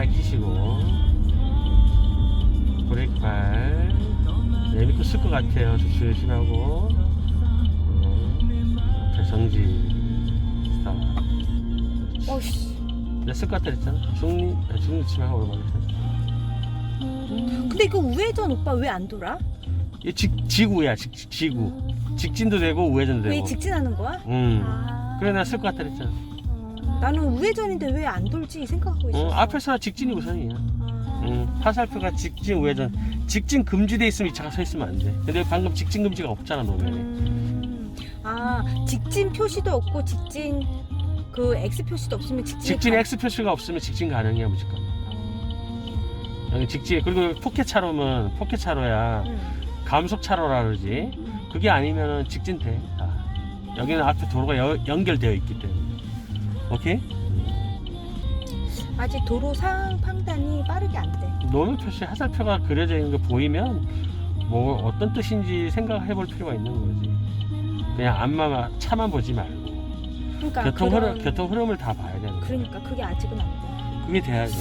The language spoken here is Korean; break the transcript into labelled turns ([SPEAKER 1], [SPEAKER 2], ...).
[SPEAKER 1] 브레이크발 끼시고. 브레이크 발. 내미고 쓸 것 같아요. 조심하고. 어, 앞에 정지. 스탑.
[SPEAKER 2] 어씨.
[SPEAKER 1] 내가 쓸 것 같다 그랬잖아. 중립 아, 중립 치마 오르막
[SPEAKER 2] 근데 이거 우회전 오빠 왜 안 돌아?
[SPEAKER 1] 이 직, 지구야. 직, 직- 지구. 직진도 되고 우회전도
[SPEAKER 2] 왜
[SPEAKER 1] 되고.
[SPEAKER 2] 직진하는 거야?
[SPEAKER 1] 음.
[SPEAKER 2] 아.
[SPEAKER 1] 그래 내가 쓸 것 같다 그랬잖아
[SPEAKER 2] 나는 우회전인데 왜 안 돌지 생각하고 있었어.
[SPEAKER 1] 어, 앞에서 직진이 우선이야
[SPEAKER 2] 아.
[SPEAKER 1] 음, 화살표가 직진 우회전 직진 금지돼 있으면 이 차가 서 있으면 안 돼 근데 방금 직진 금지가 없잖아 노면에
[SPEAKER 2] 음. 아 직진 표시도 없고 직진 그 X 표시도 없으면 직진.
[SPEAKER 1] 직진 X 표시가 없으면 직진 가능해요 무조건 여기 직진 그리고 포켓 차로면 포켓 차로야 감속 차로라 그러지 그게 아니면은 직진 돼 다. 여기는 앞에 도로가 여- 연결되어 있기 때문에 오케이.
[SPEAKER 2] 아직 도로 상황 판단이 빠르게 안 돼.
[SPEAKER 1] 노면 표시 화살표가 그려져 있는 거 보이면 뭐 어떤 뜻인지 생각해 볼 필요가 있는 거지. 그냥 앞만 차만 보지 말고.
[SPEAKER 2] 그러니까
[SPEAKER 1] 교통
[SPEAKER 2] 그런-
[SPEAKER 1] 흐름 교통 흐름을 다 봐야 되는 거야.
[SPEAKER 2] 그러니까 그게 아직은 안 돼.
[SPEAKER 1] 그게 돼야지